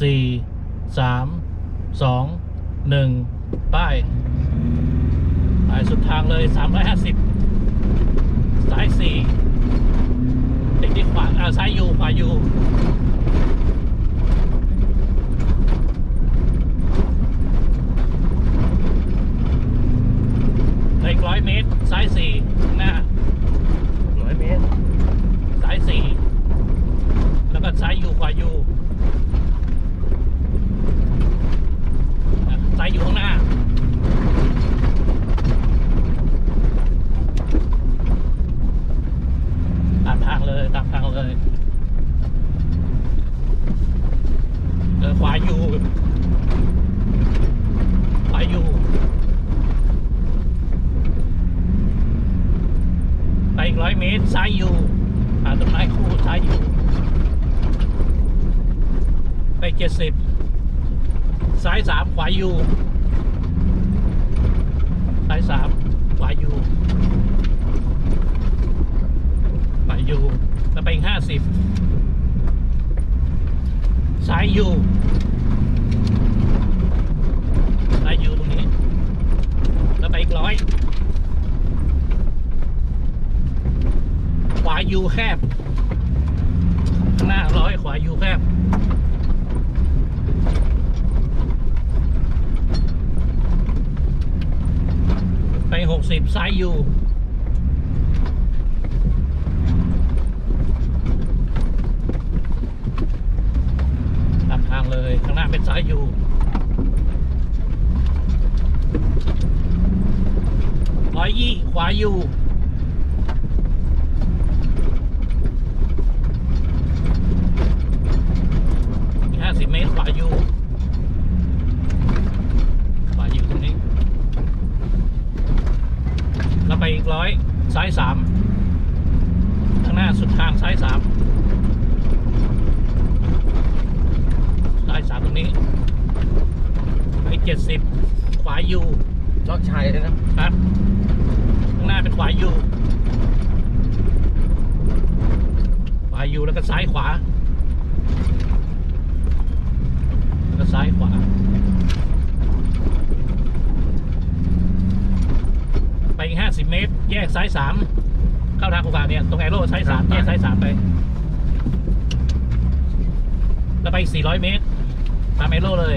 สี่สามสองหนึ่งป้ายไปสุดทางเลยสามร้อยห้าสิบซ้ายสี่ติดที่ขวาอ่าซ้ายอยู่ขวาอยู่อีกร้อยเมตร ซ้ายสี่ข้างหน้าร้อยเมตร ซ้ายสี่แล้วก็ซ้ายอยู่ขวาอยู่อะซ้ายอยู่ข้างหน้า ตามทางเลยตามทางเลยเดินขวาอยู่ ขวาอยู่ ไปอีกร้อยเมตร ซ้ายอยู่หาต้นไม้คู่ซ้ายอยู่ ไปเจ็ดสิบซ้ายสามขวาอยู่ ซ้ายสามขวาอยู่ขวาอยู่ แล้วไปอีกห้าสิบซ้าย อยู่ซ้ายอยู่ตรงนี้แล้วไปอีกร้อย ขวายูแคบ ข้างหน้าร้อยขวายูแคบไปหกสิบซ้ายยูตางเลย ข้างหน้าเป็นซ้ายอยูร้อยยี่ขวาอยูอีกห้าสิบเมตรขวาอยู่ขวาอยู่ตรงนี้ เราไปอีกร้อยซ้ายสามข้างหน้าสุดทางซ้ายสามายสามตรงนี้ ไปเจ็ดสิบขวาอยู่ชอบชัยเลยนะครับ ข้างหน้าเป็นขวาอยู่ขวาอยู่แล้วก็ซ้ายขวา แล้วก็ซ้ายขวา ไปอีกห้าสิบเมตร แยกซ้ายสามเข้าทางโครงการเนี่ย ตรงแอโร่ซ้ายสามแยกซ้ายสามไป แล้วไปสี่ร้อยเมตร ตามโร่เลย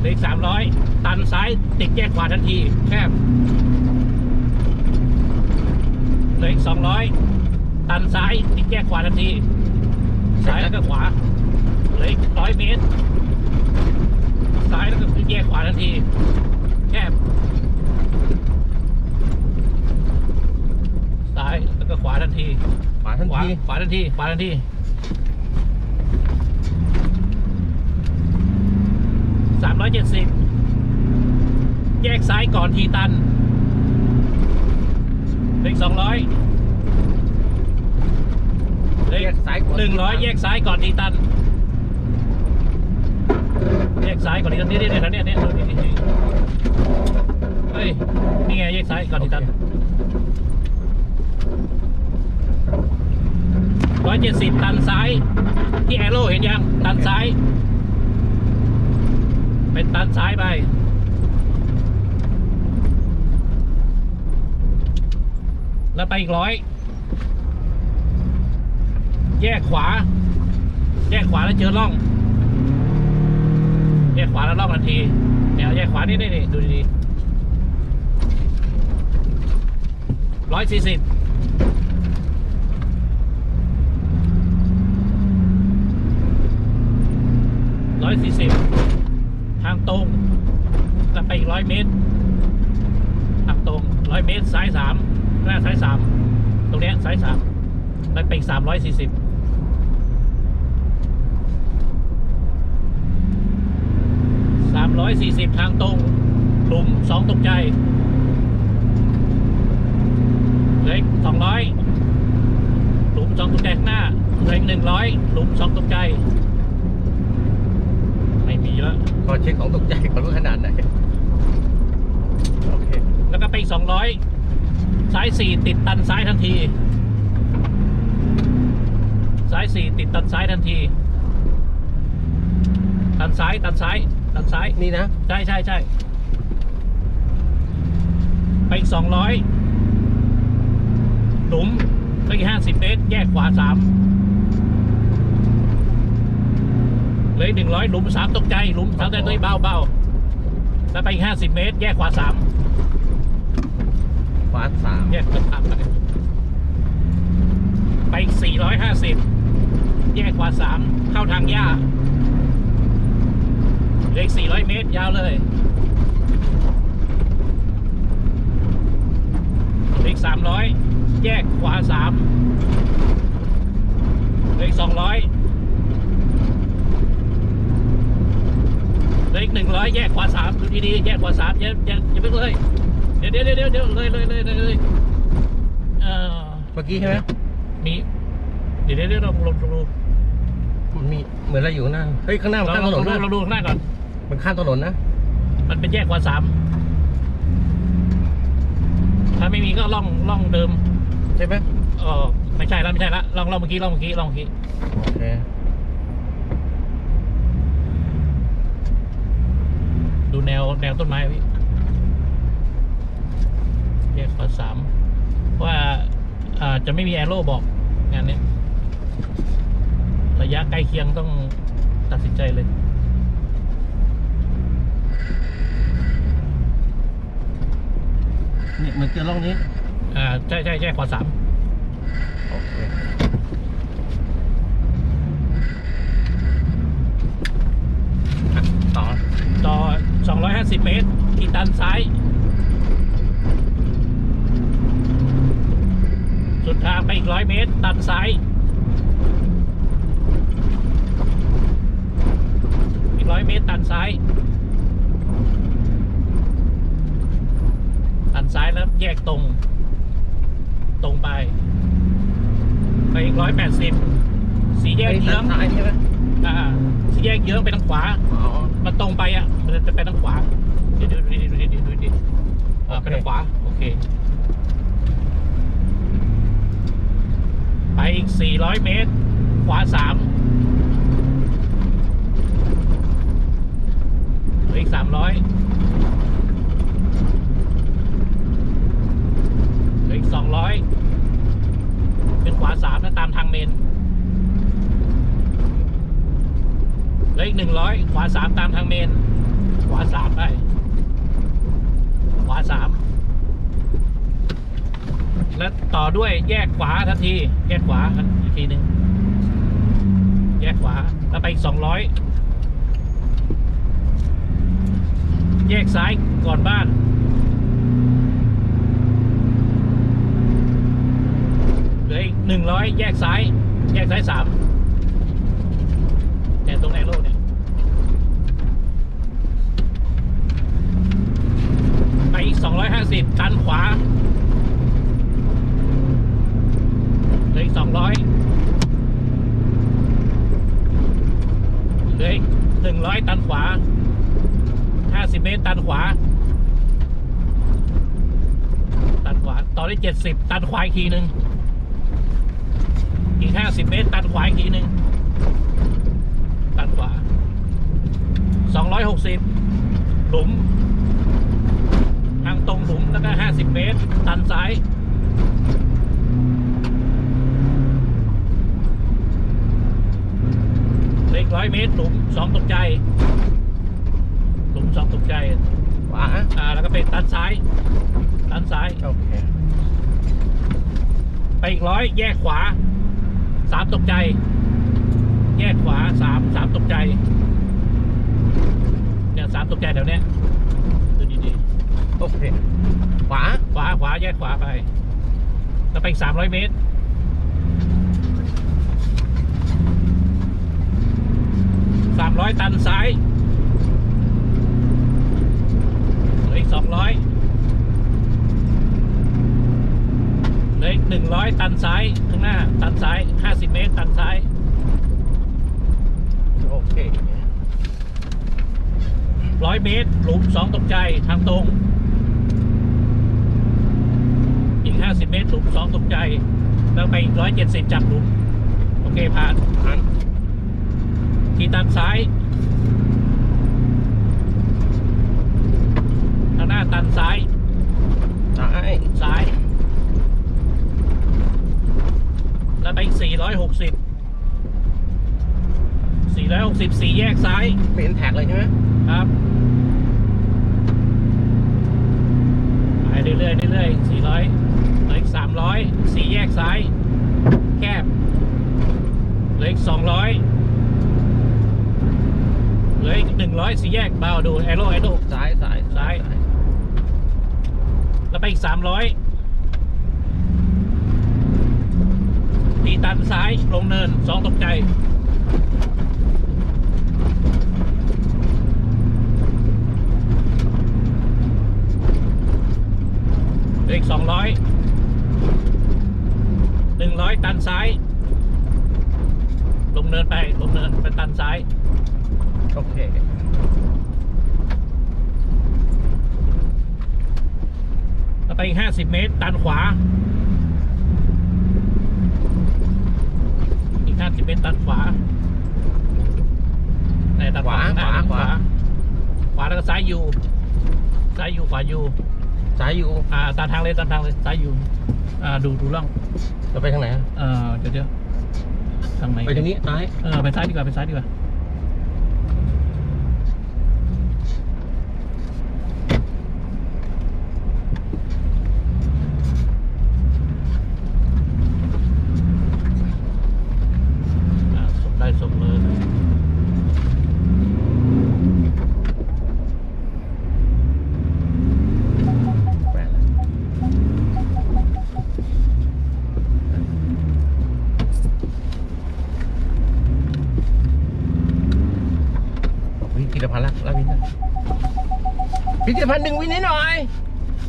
เลืออีกสามร้อยตันซ้ายติดแยกขวาทันที แคบเลืออีกสองร้อยตันซ้ายติดแยกขวาทันที ซ้ายแล้วก็ขวาเลืออีกร้อยเมตร ทีขวาทันทีขวาทันทีสามร้อยเจ็ดสิบแยกซ้ายก่อนทีตันเลขสองร้อยเลขซ้หนึ่งร้อยแยกซ้ายก่อนทีตันแยกซ้ายก่อนทีตันนี่นี่นี่นี่นี่เฮ้ยนี่ไงแยกซ้ายก่อนทีตัน ร้อยเจ็ดสิบตันซ้าย ที่แอโร่เห็นยัง ตันซ้าย เป็นตันซ้ายไป แล้วไปอีกร้อยแยกขวา แยกขวาแล้วเจอร่อง แยกขวาแล้วร่องทันทีแนวแยกขวานี่นี่นี่ดูดีๆร้อยสี่สิบ ไปอีกสี่สิบทางตรง หลุมสองตกใจ เล็กสองร้อยหลุมสองตกใจข้างหน้า เล็ก100 หลุมสองตกใจ ไม่มีแล้วขอเช็คของตกใจก่อนว่ขนาดไหน โอเค แล้วก็ไปอีร้อยซ้ายสี่ติดตันซ้ายทันที สี่ติดตันซ้ายทันที ตันซ้ายตันซ้ายตันซ้าย นี่นะ ใช่ใช่ใช่ไปอีกสองร้อยหลุมไปอีกห้าสิบเมตร แยกขวาสามเหลยหนึ่งร้อยหลุมสามตกใจ หลุมสามตกใจเบาเบาแล้วไปอีกห้าสิบเมตร แยกขวาสามขวาสามแยกขวาสามไปไปอีกสี่ร้อยห้าสิบ แยกขวาสามเข้าทางหญ้าเหลืออีกสี่ร้อยเมตรยาวเลยเลขสามร้อยแยกขวาสามเลขสองร้อยเลขหนึ่งร้อยแยกขวาสามดูดีๆแยกขวาสามอย่าอย่าอย่าเพิ่งเลยเดี๋ยวเดี๋ยวเดี๋ยวเดี๋ยวเลยเลยเลยเลยเลยเอ่อเมื่อกี้ใช่ไหมมีเดี๋ยวเดี๋ยวเดี๋ยวเราลองดู มันมีเหมือนอะไรอยู่ข้างหน้า เฮ้ยข้างหน้ามันเราข้ามถนเรานดูนะเราดูข้างหน้าก่อน มันข้ามถนนนะ มันเป็นแยกขวาสามถ้าไม่มีก็ล่องล่องเดิมใช่ไหมเออไม่ใช่แล้วไม่ใช่ละลองลองเมื่อกี้ลองเมื่อกี้ลองเมื่อกี้โอเคดูแนวแนวต้นไม้พี่แยกขวาสามว่าอาจะไม่มีแอโร่บอกงานเนี้ย ระยะใกล้เคียงต้องตัดสินใจเลย นี่มันเจอร่องนี้ อ่า ใช่ใช่ใช่ขวาสามโอเคอะต่อ ต่อสองร้อยห้าสิบเมตรอีกด้านซ้าย สุดทางไปอีกร้อยเมตรด้านซ้าย อีกร้อยเมตรด้านซ้ายด้านซ้ายแล้วแยกตรง ตรงไป ไปอีกร้อยแปดสิบสีแยกไอ้เยื้องซ้ายใช่ไหมอ่าสีแยกเยื้องไปทางขวาอ๋อมันตรงไปอะ มันจะไปทางขวา เดี๋ยวดูดิดูดิดูดิดูดิอ่าโอเคไปทางขวา โอเค ไปอีก 400 เมตร ขวา 3 อีก300เหลืออีก200เป็นขวา3นะตามทางเมนเหลืออีกหนึ่งร้อยขวาสามตามทางเมน ขวาสามไป ขวาสามแล้วต่อด้วยแยกขวาทันที แยกขวาอีกทีหนึ่งแยกขวาแล้วไปอีกสองร้อย แยกซ้ายก่อนบ้าน เหลืออีกหนึ่งร้อยแยกซ้าย แยกซ้ายสามเนี่ตรงแอโร่เนี่ย ไปอีก250ตันขวา เหลืออีก200เหลืออีก100ตันขวา 50เมตร ตันขวา ตันขวา ต่อได้70ตันขวาอีกทีหนึ่งอีก50เมตร ตันขวาอีกทีหนึ่งตันขวา260หลุม ทางตรงหลุมแล้วก็50เมตร ตันซ้ายเล็กร้อยเมตรหลุมสองตกใจ หลุมสองตกใจขวาอ่าแล้วก็เป็นตันซ้ายตันซ้ายโอเคไปอีกร้อยแยกขวาสามตกใจ แยกขวาสามสามตกใจเนี่ยสามตกใจแถวเนี้ยดูดีโอเคขวาๆขวาขวาแยกขวาไปแล้วไปอีกสามร้อยเมตรสามร้อยตันซ้ายเหลืออีกสองร้อยเหลืออีกหนึ่งร้อยตัน ซ้ายข้างหน้า ตันซ้ายห้าสิบเมตร ตันซ้าย โอเคร้อยเมตร หลุมสองตกใจ ทางตรง อีกห้าห้าสิบเมตร หลุมสองตกใจ แล้วไปอีกร้อยเจ็ดสิบจากหลุม โอเค ผ่านผ่านทีตันซ้าย ทางหน้าตันซ้าย ซ้าย ซ้าย แล้วไปอีกสี่ร้อยหกสิบสี่ร้อยหกสิบสี่แยกซ้ายเป็นแท็กเลยใช่ไหมครับไปเรื่อยๆเรื่อยๆสี่ร้อยเหลืออีกสามร้อยสี่แยกซ้าย แคบเหลืออีกสองร้อยเหลืออีกหนึ่งร้อยสี่แยกเบาดูแอโร่แอโร่ซ้ายซ้ายซ้ายแล้วไปอีกสามร้อย ตีตันซ้ายลงเนินสองตกใจเหลืออีกสองร้อยหนึ่งร้อยตันซ้าย ลงเนินไป ลงเนินไปตันซ้าย โอเคแล้วไปอีกห้าสิบเมตร ตันขวา อีกห้าสิบเมตรตันขวาไหนตันขวาขวาอะขวา ขวาแล้วก็ซ้ายอยู่ ซ้ายอยู่ขวาอยู่ ซ้ายอยู่ อ่าตามทางเลยตามทางเลยซ้ายอยู่ อ่าดูดูล่องเราไปทางไหนอะเออเดี๋ยวเดี๋ยวทางไหนไปทางนี้ซ้าย เออไปซ้ายดีกว่าไปซ้ายดีกว่าอ่าส่งได้ส่งเลย แปดแล้ววิธีละพันละละวินนะ พิธีละพันหนึ่งวินให้หน่อย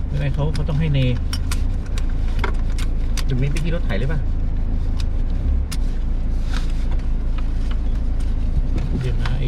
ไม่ไงเขาเขาต้องให้เนหนึ่งวินพิธีรถไถเลยป่ะเดี๋ยวนะไอ้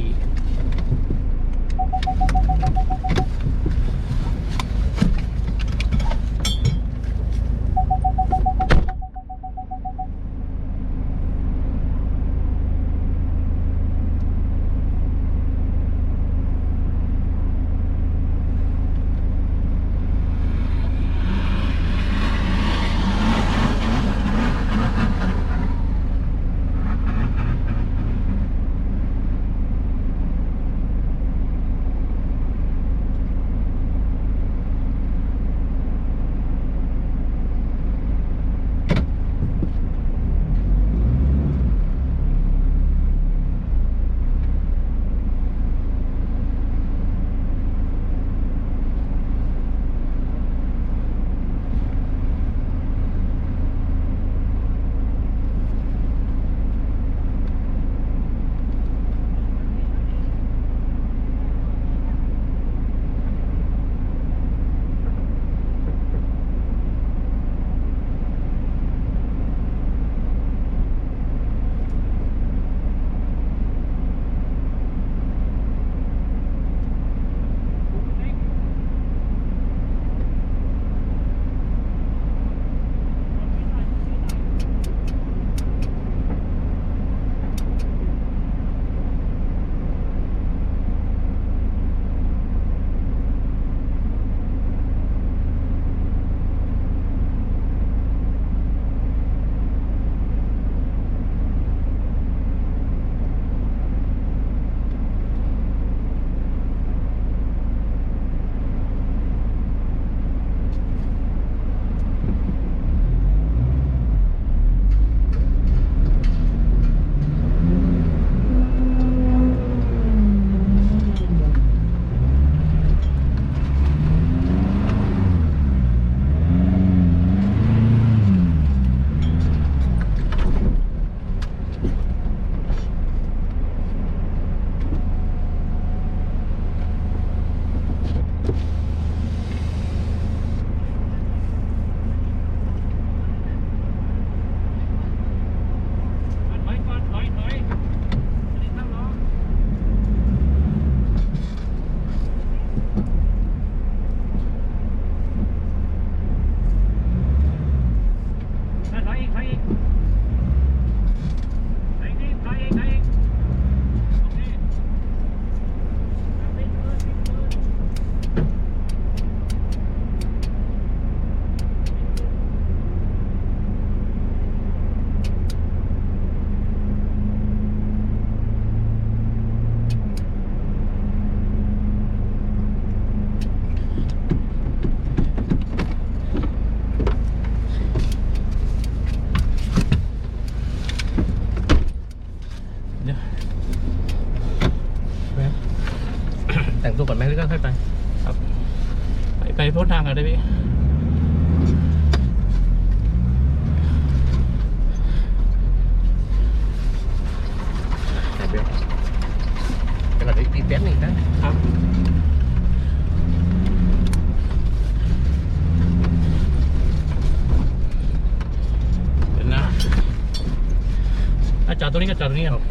จอดตรงนี้ก็จอดตรงนี้ก่อนโอเค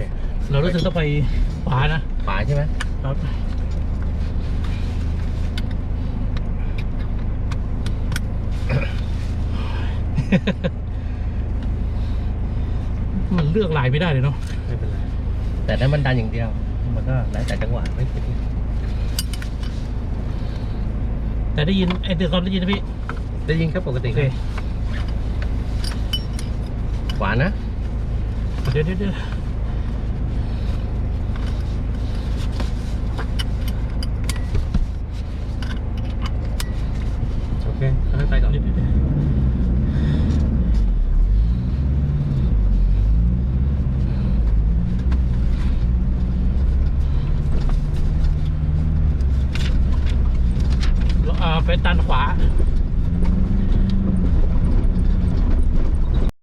เรารู้สึกต้องไปขวานะฝาใช่ไหมครับมันเลือกลายไม่ได้เลยเนาะไม่เป็นไรแต่ถ้ามันดันอย่างเดียว มันก็แล้วแต่จังหวะไม่เป็นไรแต่ได้ยินไอ้เตือนคอมได้ยินนะพี่ได้ยินครับปกติโอเคขวานะ เดี๋